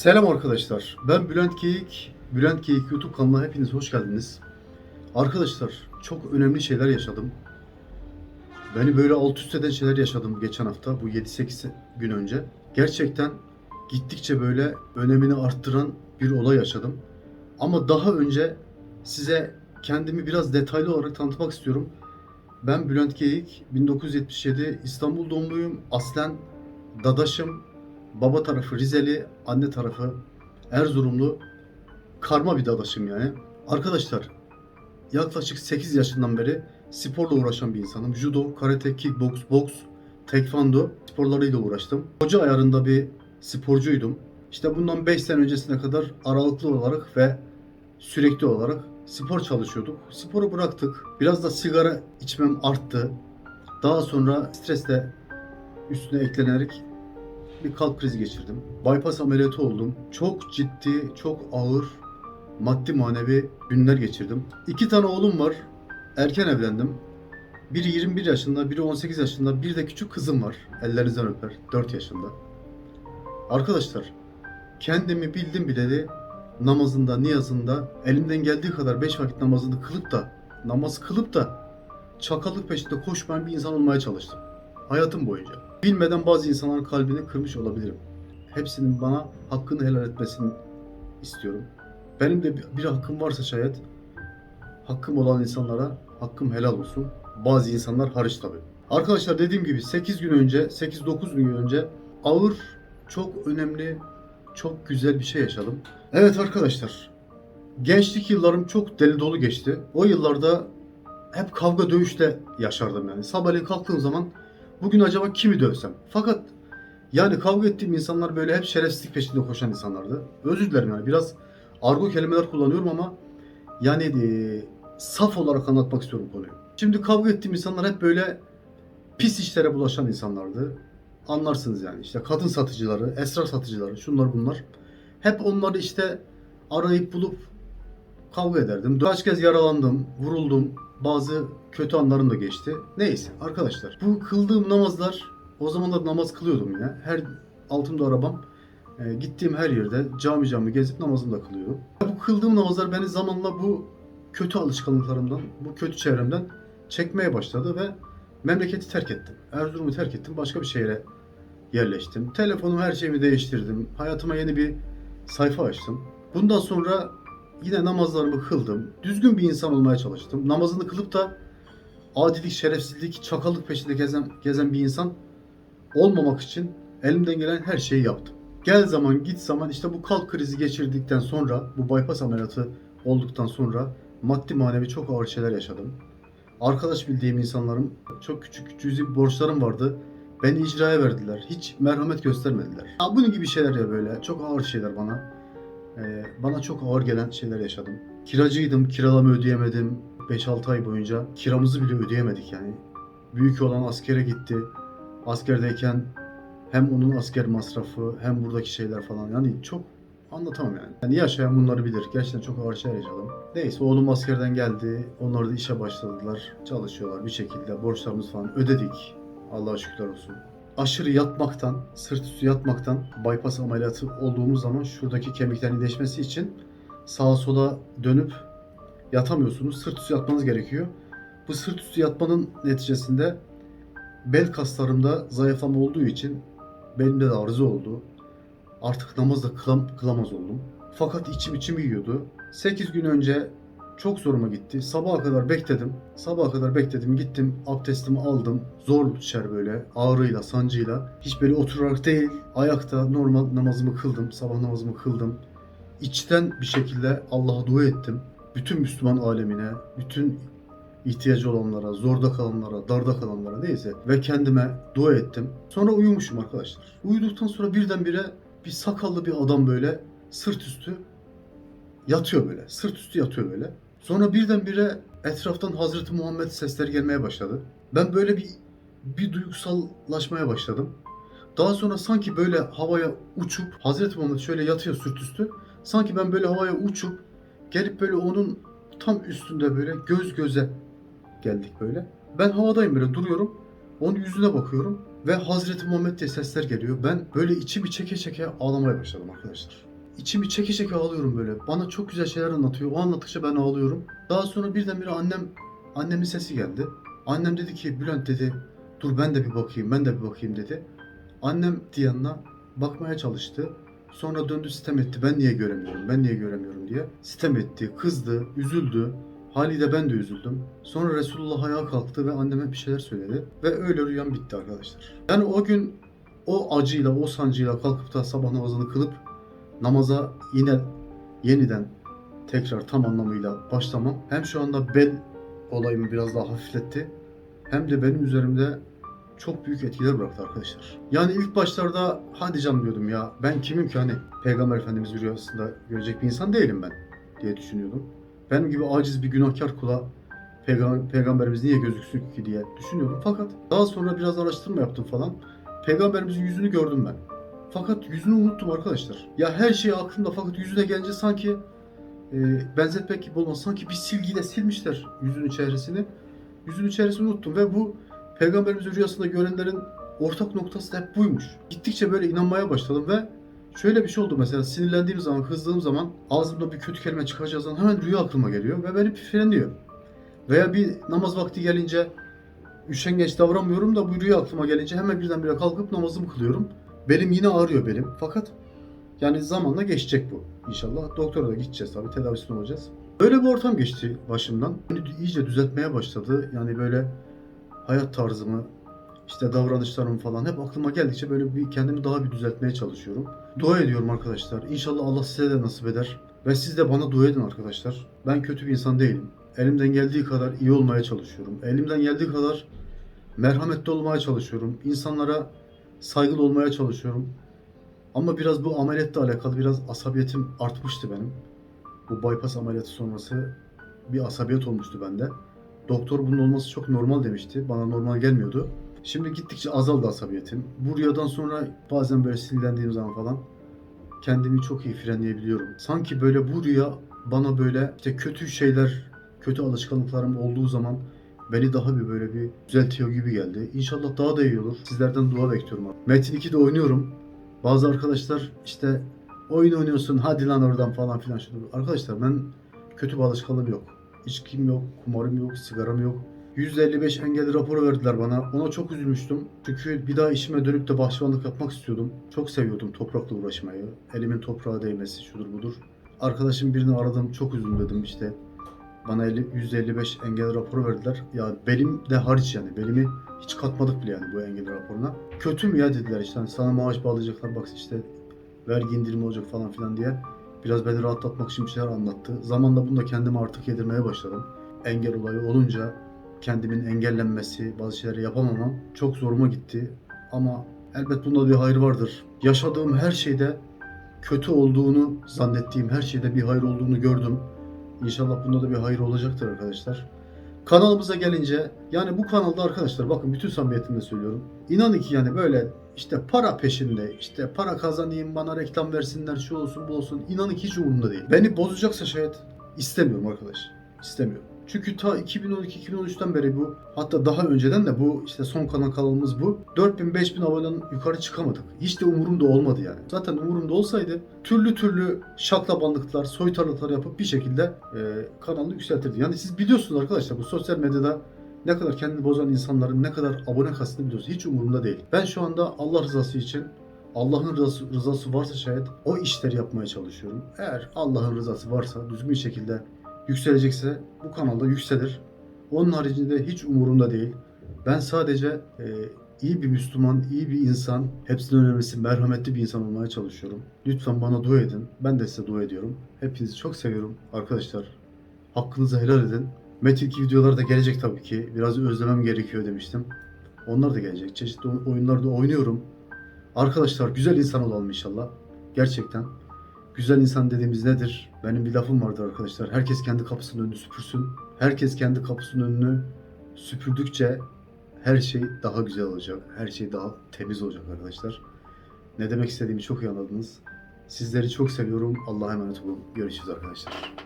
Selam arkadaşlar. Ben Bülent Geyik. Bülent Geyik YouTube kanalına hepiniz hoş geldiniz. Arkadaşlar çok önemli şeyler yaşadım. Beni böyle alt üst eden şeyler yaşadım geçen hafta bu 7-8 gün önce. Gerçekten gittikçe böyle önemini arttıran bir olay yaşadım. Ama daha önce size kendimi biraz detaylı olarak tanıtmak istiyorum. Ben Bülent Geyik, 1977 İstanbul doğumluyum. Aslen Dadaşım, Baba tarafı Rizeli, anne tarafı Erzurumlu. Karma bir dadaşım yani. Arkadaşlar yaklaşık 8 yaşından beri sporla uğraşan bir insanım. Judo, karate, kickbox, boks, tekvando sporlarıyla uğraştım. Hoca ayarında bir sporcuydum. İşte bundan 5 sene öncesine kadar aralıklı olarak ve sürekli olarak spor çalışıyorduk. Sporu bıraktık. Biraz da sigara içmem arttı. Daha sonra stres de üstüne eklenerek bir kalp krizi geçirdim. Bypass ameliyatı oldum. Çok ciddi, çok ağır maddi manevi günler geçirdim. İki tane oğlum var. Erken evlendim. Biri 21 yaşında, biri 18 yaşında, bir de küçük kızım var. Ellerinizden öper. 4 yaşında. Arkadaşlar, kendimi bildim bileli namazında, niyazında elimden geldiği kadar 5 vakit namazını kılıp da namaz kılıp da çakallık peşinde koşmayan bir insan olmaya çalıştım. Hayatım boyunca. Bilmeden bazı insanların kalbini kırmış olabilirim. Hepsinin bana hakkını helal etmesini istiyorum. Benim de bir, hakkım varsa şayet hakkım olan insanlara hakkım helal olsun. Bazı insanlar hariç tabi. Arkadaşlar dediğim gibi 8 gün önce, 8-9 gün önce ağır, çok önemli, çok güzel bir şey yaşadım. Evet arkadaşlar, gençlik yıllarım çok deli dolu geçti. O yıllarda hep kavga dövüşte yaşardım yani. Sabahleyin kalktığım zaman bugün acaba kimi dövsem? Fakat yani kavga ettiğim insanlar böyle hep şerefsizlik peşinde koşan insanlardı. Özür dilerim yani biraz argo kelimeler kullanıyorum ama yani e, saf olarak anlatmak istiyorum konuyu. Şimdi kavga ettiğim insanlar hep böyle pis işlere bulaşan insanlardı. Anlarsınız yani işte kadın satıcıları, esrar satıcıları, şunlar bunlar. Hep onları işte arayıp bulup kavga ederdim. Kaç kez yaralandım, vuruldum. Bazı kötü anlarım da geçti. Neyse arkadaşlar. Bu kıldığım namazlar o zaman da namaz kılıyordum yine. Her altımda arabam. E, gittiğim her yerde cami cami gezip namazımı da kılıyordum. Bu kıldığım namazlar beni zamanla bu kötü alışkanlıklarımdan, bu kötü çevremden çekmeye başladı ve memleketi terk ettim. Erzurum'u terk ettim. Başka bir şehre yerleştim. Telefonumu her şeyimi değiştirdim. Hayatıma yeni bir sayfa açtım. Bundan sonra yine namazlarımı kıldım. Düzgün bir insan olmaya çalıştım. Namazını kılıp da adilik, şerefsizlik, çakallık peşinde gezen, gezen bir insan olmamak için elimden gelen her şeyi yaptım. Gel zaman git zaman işte bu kalp krizi geçirdikten sonra, bu bypass ameliyatı olduktan sonra maddi manevi çok ağır şeyler yaşadım. Arkadaş bildiğim insanlarım çok küçük cüzi borçlarım vardı. Beni icraya verdiler. Hiç merhamet göstermediler. Ha, bunun gibi şeyler ya böyle. Çok ağır şeyler bana. Ee, bana çok ağır gelen şeyler yaşadım. Kiracıydım. Kiralamı ödeyemedim. 5-6 ay boyunca kiramızı bile ödeyemedik yani. Büyük olan askere gitti. Askerdeyken hem onun asker masrafı hem buradaki şeyler falan yani çok anlatamam yani. yani yaşayan bunları bilir. Gerçekten çok ağır şeyler yaşadım. Neyse oğlum askerden geldi. Onlar da işe başladılar. Çalışıyorlar bir şekilde. Borçlarımız falan ödedik. Allah'a şükürler olsun. Aşırı yatmaktan, sırt üstü yatmaktan bypass ameliyatı olduğumuz zaman şuradaki kemiklerin iyileşmesi için sağa sola dönüp yatamıyorsunuz. Sırt üstü yatmanız gerekiyor. Bu sırt üstü yatmanın neticesinde bel kaslarımda zayıflama olduğu için belimde de arıza oldu. Artık namazda kılam, kılamaz oldum. Fakat içim içim yiyordu. 8 gün önce çok zoruma gitti. Sabaha kadar bekledim. Sabaha kadar bekledim. Gittim abdestimi aldım. Zor içer böyle ağrıyla, sancıyla. Hiç böyle oturarak değil, ayakta normal namazımı kıldım. Sabah namazımı kıldım. İçten bir şekilde Allah'a dua ettim. Bütün Müslüman alemine, bütün ihtiyacı olanlara, zorda kalanlara, darda kalanlara neyse ve kendime dua ettim. Sonra uyumuşum arkadaşlar. Uyuduktan sonra birdenbire bir sakallı bir adam böyle sırt üstü yatıyor böyle. Sırt üstü yatıyor böyle. Sonra birdenbire etraftan Hazreti Muhammed sesleri gelmeye başladı. Ben böyle bir bir duygusallaşmaya başladım. Daha sonra sanki böyle havaya uçup Hazreti Muhammed şöyle yatıyor sırt üstü. Sanki ben böyle havaya uçup gelip böyle onun tam üstünde böyle göz göze geldik böyle. Ben havadayım böyle duruyorum. Onun yüzüne bakıyorum ve Hazreti Muhammed diye sesler geliyor. Ben böyle içi bir çeke çeke ağlamaya başladım arkadaşlar. İçimi çeke çeke ağlıyorum böyle. Bana çok güzel şeyler anlatıyor. O anlattıkça ben ağlıyorum. Daha sonra birdenbire annem annemin sesi geldi. Annem dedi ki Bülent dedi dur ben de bir bakayım ben de bir bakayım dedi. Annem yanına bakmaya çalıştı. Sonra döndü sitem etti. Ben niye göremiyorum? Ben niye göremiyorum diye. Sitem etti, kızdı, üzüldü. Haliyle ben de üzüldüm. Sonra Resulullah ayağa kalktı ve anneme bir şeyler söyledi. Ve öyle rüyam bitti arkadaşlar. Yani o gün o acıyla, o sancıyla kalkıp da sabah namazını kılıp namaza yine yeniden tekrar tam anlamıyla başlamam. Hem şu anda bel olayımı biraz daha hafifletti. Hem de benim üzerimde çok büyük etkiler bıraktı arkadaşlar. Yani ilk başlarda hadi canım diyordum ya ben kimim ki hani Peygamber Efendimiz rüyasında görecek bir insan değilim ben diye düşünüyordum. Benim gibi aciz bir günahkar kula Peygamber, Peygamberimiz niye gözüksün ki diye düşünüyordum. Fakat daha sonra biraz araştırma yaptım falan. Peygamberimizin yüzünü gördüm ben. Fakat yüzünü unuttum arkadaşlar. Ya her şey aklımda fakat yüzüne gelince sanki e, benzetmek gibi olmaz. Sanki bir silgiyle silmişler yüzünün çehresini. Yüzünün çehresini unuttum ve bu Peygamberimizin rüyasında görenlerin ortak noktası hep buymuş. Gittikçe böyle inanmaya başladım ve şöyle bir şey oldu mesela sinirlendiğim zaman, kızdığım zaman ağzımda bir kötü kelime çıkacağı zaman hemen rüya aklıma geliyor ve beni frenliyor. Veya bir namaz vakti gelince üşengeç davranmıyorum da bu rüya aklıma gelince hemen birdenbire kalkıp namazımı kılıyorum. Belim yine ağrıyor belim. Fakat yani zamanla geçecek bu inşallah. Doktora da gideceğiz tabii tedavisini olacağız. Böyle bir ortam geçti başımdan. Beni iyice düzeltmeye başladı. Yani böyle hayat tarzımı, işte davranışlarım falan hep aklıma geldikçe böyle bir kendimi daha bir düzeltmeye çalışıyorum. Dua ediyorum arkadaşlar. İnşallah Allah size de nasip eder. Ve siz de bana dua edin arkadaşlar. Ben kötü bir insan değilim. Elimden geldiği kadar iyi olmaya çalışıyorum. Elimden geldiği kadar merhametli olmaya çalışıyorum. İnsanlara saygılı olmaya çalışıyorum. Ama biraz bu ameliyatla alakalı biraz asabiyetim artmıştı benim. Bu bypass ameliyatı sonrası bir asabiyet olmuştu bende. Doktor bunun olması çok normal demişti. Bana normal gelmiyordu. Şimdi gittikçe azaldı asabiyetim. Bu rüyadan sonra bazen böyle sinirlendiğim zaman falan kendimi çok iyi frenleyebiliyorum. Sanki böyle bu rüya bana böyle işte kötü şeyler, kötü alışkanlıklarım olduğu zaman beni daha bir böyle bir düzeltiyor gibi geldi. İnşallah daha da iyi olur. Sizlerden dua bekliyorum. Metin 2'de oynuyorum. Bazı arkadaşlar işte oyun oynuyorsun hadi lan oradan falan filan. şudur. Arkadaşlar ben kötü bir alışkanlığım yok. İçkim yok, kumarım yok, sigaram yok. %55 engelli raporu verdiler bana. Ona çok üzülmüştüm. Çünkü bir daha işime dönüp de bahçıvanlık yapmak istiyordum. Çok seviyordum toprakla uğraşmayı. Elimin toprağa değmesi şudur budur. Arkadaşım birini aradım. Çok üzüldüm dedim işte. Bana 50, %55 engelli raporu verdiler. Ya belim de hariç yani. Belimi hiç katmadık bile yani bu engelli raporuna. Kötü mü ya dediler işte. Hani sana maaş bağlayacaklar bak işte vergi indirimi olacak falan filan diye. Biraz beni rahatlatmak için bir şeyler anlattı. Zamanla bunu da kendime artık yedirmeye başladım. Engel olayı olunca kendimin engellenmesi, bazı şeyleri yapamamam çok zoruma gitti. Ama elbet bunda bir hayır vardır. Yaşadığım her şeyde kötü olduğunu zannettiğim her şeyde bir hayır olduğunu gördüm. İnşallah bunda da bir hayır olacaktır arkadaşlar. Kanalımıza gelince yani bu kanalda arkadaşlar bakın bütün samimiyetimle söylüyorum. İnanın ki yani böyle işte para peşinde işte para kazanayım bana reklam versinler şu olsun bu olsun inanın ki hiç umurumda değil. Beni bozacaksa şayet istemiyorum arkadaş. İstemiyorum. Çünkü ta 2012-2013'ten beri bu hatta daha önceden de bu işte son kanal kanalımız bu. 4000-5000 aboneden yukarı çıkamadık. Hiç de umurumda olmadı yani. Zaten umurumda olsaydı türlü türlü şaklabanlıklar, soytarılıklar yapıp bir şekilde e, kanalı yükseltirdi. Yani siz biliyorsunuz arkadaşlar bu sosyal medyada ne kadar kendini bozan insanların ne kadar abone kastını biliyorsunuz. Hiç umurumda değil. Ben şu anda Allah rızası için Allah'ın rızası, rızası varsa şayet o işleri yapmaya çalışıyorum. Eğer Allah'ın rızası varsa düzgün şekilde yükselecekse bu kanalda yükselir. Onun haricinde hiç umurumda değil. Ben sadece e, iyi bir Müslüman, iyi bir insan, hepsinden önemlisi merhametli bir insan olmaya çalışıyorum. Lütfen bana dua edin. Ben de size dua ediyorum. Hepinizi çok seviyorum arkadaşlar. Hakkınızı helal edin. Metin videolar da gelecek tabii ki. Biraz özlemem gerekiyor demiştim. Onlar da gelecek. Çeşitli oyunlarda oynuyorum. Arkadaşlar güzel insan olalım inşallah. Gerçekten. Güzel insan dediğimiz nedir? Benim bir lafım vardır arkadaşlar. Herkes kendi kapısının önünü süpürsün. Herkes kendi kapısının önünü süpürdükçe her şey daha güzel olacak. Her şey daha temiz olacak arkadaşlar. Ne demek istediğimi çok iyi anladınız. Sizleri çok seviyorum. Allah'a emanet olun. Görüşürüz arkadaşlar.